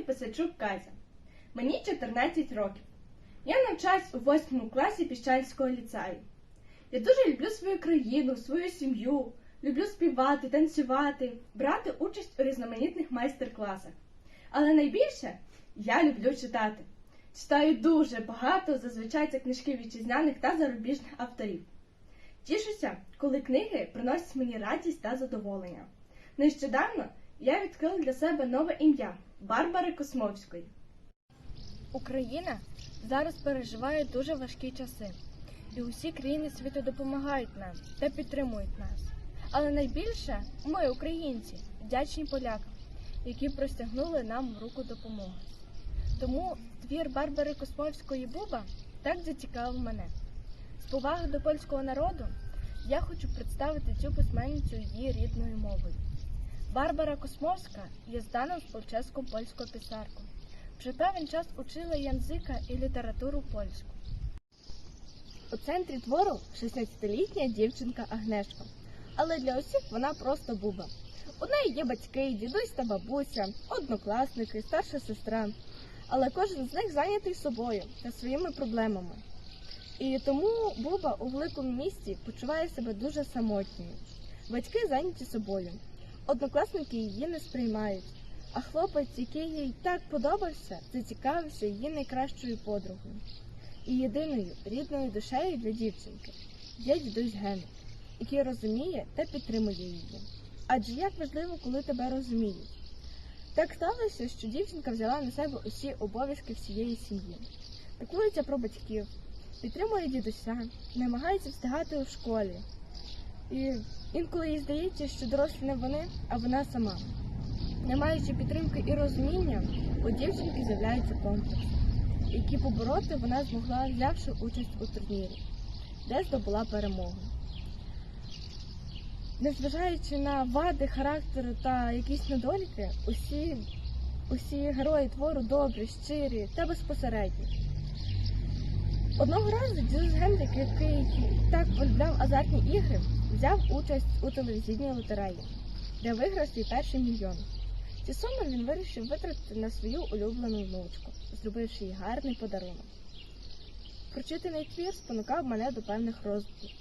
звати Писачук Казя. Мені 14 років. Я навчаюсь у 8 класі Піщанського ліцею. Я дуже люблю свою країну, свою сім'ю, люблю співати, танцювати, брати участь у різноманітних майстер-класах. Але найбільше я люблю читати. Читаю дуже багато, зазвичай це книжки вітчизняних та зарубіжних авторів. Тішуся, коли книги приносять мені радість та задоволення. Нещодавно я відкрила для себе нове ім'я Барбари Космовської. Україна зараз переживає дуже важкі часи, і усі країни світу допомагають нам та підтримують нас. Але найбільше ми, українці, вдячні полякам, які простягнули нам руку допомоги. Тому твір Барбари Космовської Буба так зацікавив мене. З поваги до польського народу я хочу представити цю письменницю її рідною мовою. Барбара Космовська є зданою співческом польською писаркою. Вже певен час учила язика і літературу польську. У центрі твору 16-літня дівчинка Агнешка. Але для усіх вона просто буба. У неї є батьки, дідусь та бабуся, однокласники, старша сестра. Але кожен з них зайнятий собою та своїми проблемами. І тому Буба у великому місті почуває себе дуже самотньою. Батьки зайняті собою, однокласники її не сприймають, а хлопець, який їй так подобався, зацікавився її найкращою подругою. І єдиною рідною душею для дівчинки є дідусь Гена, який розуміє та підтримує її. Адже як важливо, коли тебе розуміють. Так сталося, що дівчинка взяла на себе усі обов'язки всієї сім'ї, піклується про батьків, підтримує дідуся, намагається встигати у школі. І інколи їй здається, що дорослі не вони, а вона сама. Не маючи підтримки і розуміння, у дівчинки з'являється комплекс, який побороти вона змогла, взявши участь у турнірі, де здобула перемогу. Незважаючи на вади характеру та якісь недоліки, усі, усі герої твору добрі, щирі та безпосередні. Одного разу дідусь Генрік, який так полюбляв азартні ігри, взяв участь у телевізійній лотереї, де виграв свій перший мільйон. Ці суми він вирішив витратити на свою улюблену внучку, зробивши їй гарний подарунок. Прочитаний твір спонукав мене до певних роздумів.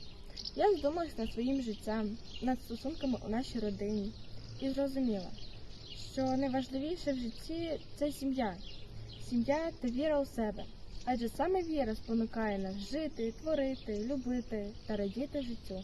Я задумалась над своїм життям, над стосунками у нашій родині і зрозуміла, що найважливіше в житті це сім'я, сім'я та віра у себе. Адже саме віра спонукає нас жити, творити, любити та радіти життю.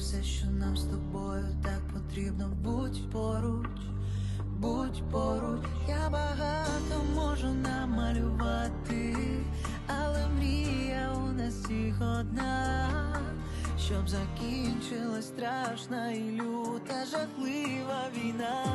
Щоб закінчилась страшна і люта жахлива війна.